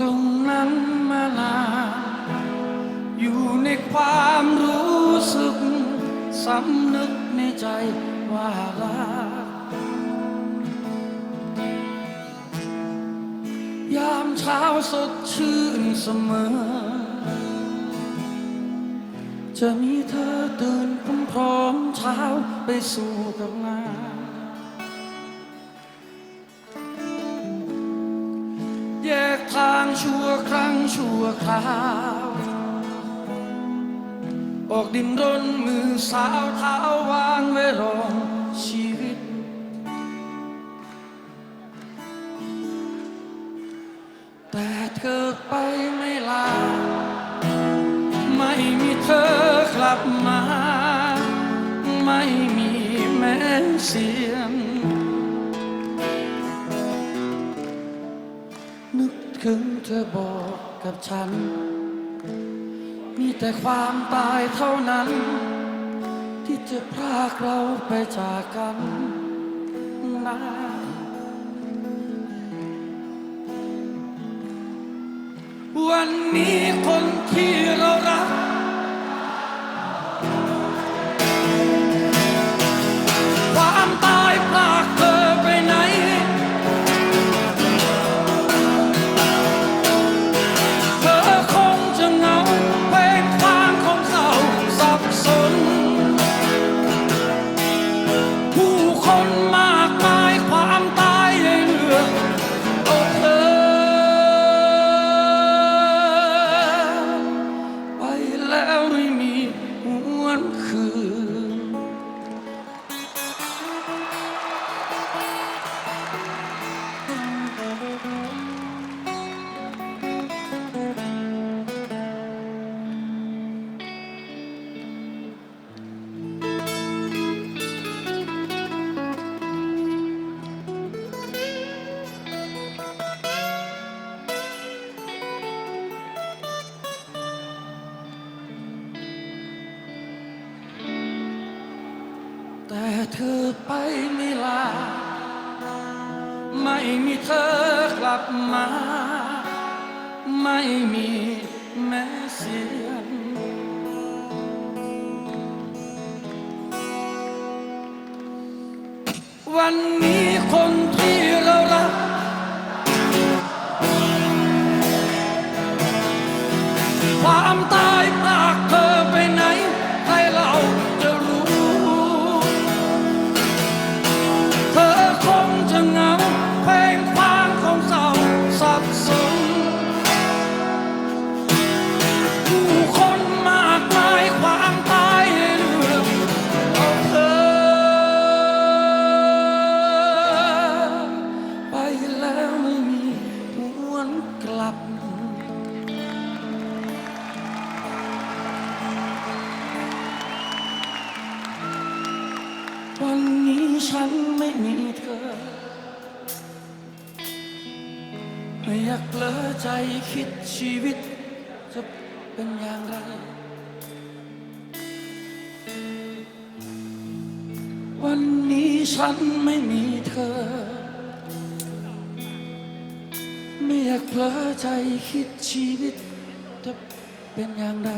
ตรงนั้นมานาอยู่ในความรู้สึกสำนึกในใจว่ารักยามเช้าสดชื่นเสมอ จะมีเธอตื่นพร้อมเช้าไปสู่กับงาน แยกทางชั่วครั้งชั่วคราว ออกดินรนมือสาวเท้าวางไว้รองชีวิต แต่เธอไปไม่ลา ไม่มีเธอกลับมา ไม่มีแม้เสีย ถึงเธอบอกกับฉัน มีแต่ความตายเท่านั้น ที่จะพรากเราไปจากกันนะวันนี้คนที่เรารัก แต่เธอไปไม่ลา ไม่มีเธอกลับมา ไม่มีแม้เสียงวันนี้ค ฉันไม่มีเธอ ไม่อยากเลอใจคิดชีวิต จะเป็นอย่างไร วันนี้ฉันไม่มีเธอ ไม่อยากเลอใจคิดชีวิต จะเป็นอย่างไร